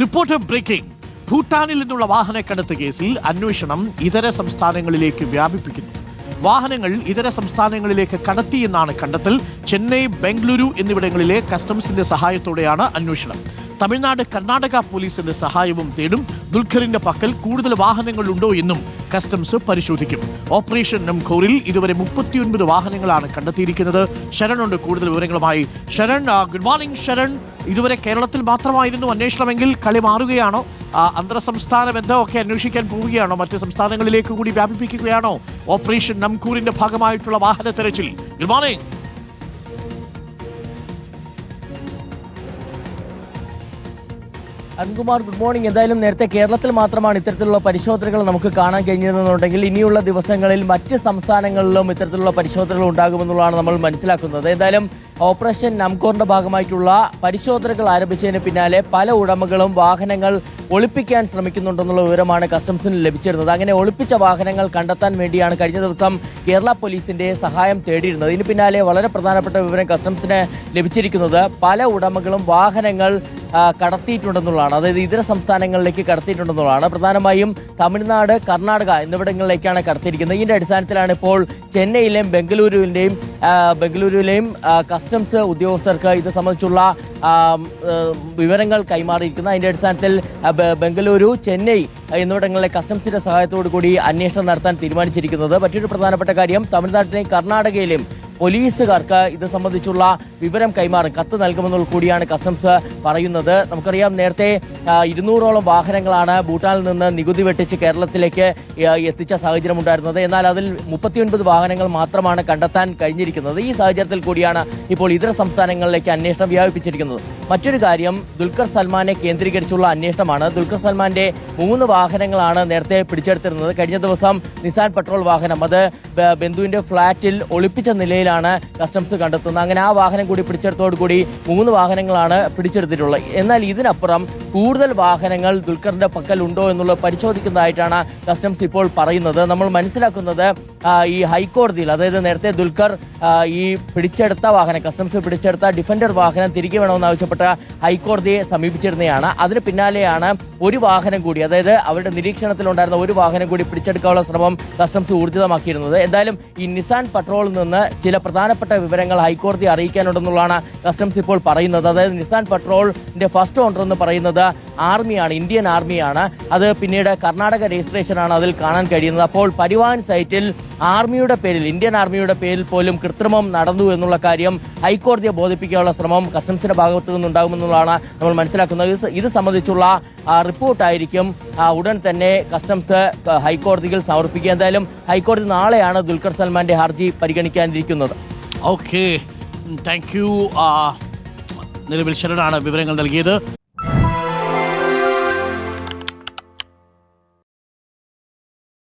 Reporter breaking. ഭൂട്ടാനിൽ നിന്നുള്ള വാഹനക്കടത്ത് കേസിൽ അന്വേഷണം ഇതര സംസ്ഥാനങ്ങളിലേക്ക് വ്യാപിപ്പിക്കുന്നു. വാഹനങ്ങൾ ഇതര സംസ്ഥാനങ്ങളിലേക്ക് കടത്തിയെന്നാണ് കണ്ടെത്തൽ. ചെന്നൈ ബംഗളൂരു എന്നിവിടങ്ങളിലെ കസ്റ്റംസിന്റെ സഹായത്തോടെയാണ് അന്വേഷണം. തമിഴ്നാട് കർണാടക പോലീസിന്റെ സഹായവും തേടും. ദുൽഖറിന്റെ പക്കൽ കൂടുതൽ വാഹനങ്ങൾ ഉണ്ടോ എന്നും കസ്റ്റംസ് പരിശോധിക്കും. ഓപ്പറേഷൻ നംഖോറിൽ ഇതുവരെ മുപ്പത്തിയൊൻപത് വാഹനങ്ങളാണ് കണ്ടെത്തിയിരിക്കുന്നത്. ശരണുണ്ട് കൂടുതൽ വിവരങ്ങളുമായി. Sharan good morning Sharan. ഇതുവരെ കേരളത്തിൽ മാത്രമായിരുന്നു അന്വേഷണമെങ്കിൽ കളി മാറുകയാണോ? അന്തര സംസ്ഥാന ബന്ധമൊക്കെ അന്വേഷിക്കാൻ പോവുകയാണോ? മറ്റ് സംസ്ഥാനങ്ങളിലേക്ക് കൂടി വ്യാപിപ്പിക്കുകയാണോ? ഓപ്പറേഷൻ നംഖൂറിന്റെ ഭാഗമായിട്ടുള്ള വാഹന തെരച്ചിൽ good morning Arunkumar good morning. എന്തായാലും നേരത്തെ കേരളത്തിൽ മാത്രമാണ് ഇത്തരത്തിലുള്ള പരിശോധനകൾ നമുക്ക് കാണാൻ കഴിഞ്ഞതെന്നുണ്ടെങ്കിൽ ഇനിയുള്ള ദിവസങ്ങളിൽ മറ്റ് സംസ്ഥാനങ്ങളിലും ഇത്തരത്തിലുള്ള പരിശോധനകൾ ഉണ്ടാകുമെന്നുള്ളതാണ് നമ്മൾ മനസ്സിലാക്കുന്നത്. എന്തായാലും ഓപ്പറേഷൻ നംകോറിന്റെ ഭാഗമായിട്ടുള്ള പരിശോധനകൾ ആരംഭിച്ചതിന് പിന്നാലെ പല ഉടമകളും വാഹനങ്ങൾ ഒളിപ്പിക്കാൻ ശ്രമിക്കുന്നുണ്ടെന്നുള്ള വിവരമാണ് കസ്റ്റംസിന് ലഭിച്ചിരുന്നത്. അങ്ങനെ ഒളിപ്പിച്ച വാഹനങ്ങൾ കണ്ടെത്താൻ വേണ്ടിയാണ് കഴിഞ്ഞ ദിവസം കേരള പോലീസിന്റെ സഹായം തേടിയിരുന്നത്. ഇതിന് പിന്നാലെ വളരെ പ്രധാനപ്പെട്ട വിവരം കസ്റ്റംസിന് ലഭിച്ചിരിക്കുന്നത് പല ഉടമകളും വാഹനങ്ങൾ കടത്തിയിട്ടുണ്ടെന്നുള്ളതാണ്. അതായത് ഇതര സംസ്ഥാനങ്ങളിലേക്ക് കടത്തിയിട്ടുണ്ടെന്നുള്ളതാണ്. പ്രധാനമായും തമിഴ്നാട് കർണാടക എന്നിവിടങ്ങളിലേക്കാണ് കടത്തിയിരിക്കുന്നത്. ഇതിന്റെ അടിസ്ഥാനത്തിലാണ് ഇപ്പോൾ ചെന്നൈയിലെയും ബംഗളൂരുവിന്റെയും ബംഗളൂരുവിലെയും കസ്റ്റംസ് ഉദ്യോഗസ്ഥർക്ക് ഇത് സംബന്ധിച്ചുള്ള വിവരങ്ങൾ കൈമാറിയിരിക്കുന്നത് അതിന്റെ അടിസ്ഥാനത്തിൽ ബംഗളൂരു ചെന്നൈ എന്നിവിടങ്ങളിലെ കസ്റ്റംസിന്റെ സഹായത്തോടു കൂടി അന്വേഷണം നടത്താൻ തീരുമാനിച്ചിരിക്കുന്നത്. മറ്റൊരു പ്രധാനപ്പെട്ട കാര്യം തമിഴ്നാട്ടിലെയും കർണാടകയിലെയും പോലീസുകാർക്ക് ഇത് സംബന്ധിച്ചുള്ള വിവരം കൈമാറും കത്ത് നൽകുമെന്നുള്ള കൂടിയാണ് കസ്റ്റംസ് പറയുന്നത്. നമുക്കറിയാം നേരത്തെ ഇരുന്നൂറോളം വാഹനങ്ങളാണ് ഭൂട്ടാനിൽ നിന്ന് നികുതി വെട്ടിച്ച് കേരളത്തിലേക്ക് എത്തിച്ച സാഹചര്യം ഉണ്ടായിരുന്നത് എന്നാൽ അതിൽ മുപ്പത്തിയൊൻപത് വാഹനങ്ങൾ മാത്രമാണ് കണ്ടെത്താൻ കഴിഞ്ഞിരിക്കുന്നത്. ഈ സാഹചര്യത്തിൽ കൂടിയാണ് ഇപ്പോൾ ഇതര സംസ്ഥാനങ്ങളിലേക്ക് അന്വേഷണം വ്യാപിപ്പിച്ചിരിക്കുന്നത്. മറ്റൊരു കാര്യം ദുൽഖർ സൽമാനെ കേന്ദ്രീകരിച്ചുള്ള അന്വേഷണമാണ്. ദുൽഖർ സൽമാന്റെ മൂന്ന് വാഹനങ്ങളാണ് നേരത്തെ പിടിച്ചെടുത്തിരുന്നത്. കഴിഞ്ഞ ദിവസം നിസാൻ പെട്രോൾ വാഹനം അത് ബന്ധുവിന്റെ ഫ്ളാറ്റിൽ ഒളിപ്പിച്ച നിലയിലാണ് കസ്റ്റംസ് കണ്ടെത്തുന്നത്. അങ്ങനെ ആ വാഹനം കൂടി പിടിച്ചെടുത്തോടു കൂടി മൂന്ന് വാഹനങ്ങളാണ് പിടിച്ചെടുത്തിട്ടുള്ളത്. എന്നാൽ ഇതിനപ്പുറം കൂടുതൽ വാഹനങ്ങൾ ദുൽഖറിന്റെ പക്കൽ ഉണ്ടോ എന്നുള്ളത് പരിശോധിക്കുന്നതായിട്ടാണ് കസ്റ്റംസ് ഇപ്പോൾ പറയുന്നത്. നമ്മൾ മനസ്സിലാക്കുന്നത് ഈ ഹൈക്കോടതിയിൽ അതായത് നേരത്തെ ദുൽഖർ ഈ പിടിച്ചെടുത്ത വാഹനം കസ്റ്റംസ് പിടിച്ചെടുത്ത ഡിഫൻഡർ വാഹനം തിരികെ വേണമെന്നാവശ്യപ്പെട്ട ഹൈക്കോടതിയെ സമീപിച്ചിരുന്നതാണ് അതിന് പിന്നാലെയാണ് ഒരു വാഹനം കൂടി അതായത് അവരുടെ നിരീക്ഷണത്തിലുണ്ടായിരുന്ന ഒരു വാഹനം കൂടി പിടിച്ചെടുക്കാനുള്ള ശ്രമം കസ്റ്റംസ് ഊർജിതമാക്കിയിരുന്നത്. എന്തായാലും ഈ നിസാൻ പട്രോളിൽ നിന്ന് ചില പ്രധാനപ്പെട്ട വിവരങ്ങൾ ഹൈക്കോടതി അറിയിക്കാനുണ്ടെന്നുള്ളതാണ് കസ്റ്റംസ് ഇപ്പോൾ പറയുന്നത്. അതായത് നിസാൻ പട്രോളിന്റെ ഫസ്റ്റ് ഓണർ എന്ന് പറയുന്നത് ആർമിയാണ് ഇന്ത്യൻ ആർമിയാണ്. അത് പിന്നീട് കർണാടക രജിസ്ട്രേഷനാണ് അതിൽ കാണാൻ കഴിയുന്നത്. അപ്പോൾ പരിവാൻ സൈറ്റിൽ ആർമിയുടെ പേരിൽ ഇന്ത്യൻ ആർമിയുടെ പേരിൽ പോലും കൃത്രിമം നടന്നു എന്നുള്ള കാര്യം ഹൈക്കോടതിയെ ബോധിപ്പിക്കാനുള്ള ശ്രമം കസ്റ്റംസിന്റെ ഭാഗത്തു നിന്നുണ്ടാകുമെന്നുള്ളതാണ് നമ്മൾ മനസ്സിലാക്കുന്നത്. ഇത് സംബന്ധിച്ചുള്ള റിപ്പോർട്ടായിരിക്കും ഉടൻ തന്നെ കസ്റ്റംസ് ഹൈക്കോടതിയിൽ സമർപ്പിക്കുക. എന്തായാലും ഹൈക്കോടതി നാളെയാണ് ദുൽഖർ സൽമാന്റെ ഹർജി പരിഗണിക്കാനിരിക്കുന്നത്. ഓക്കെ താങ്ക് യു നിലവിൽ ശരണാണ് വിവരങ്ങൾ നൽകിയത്.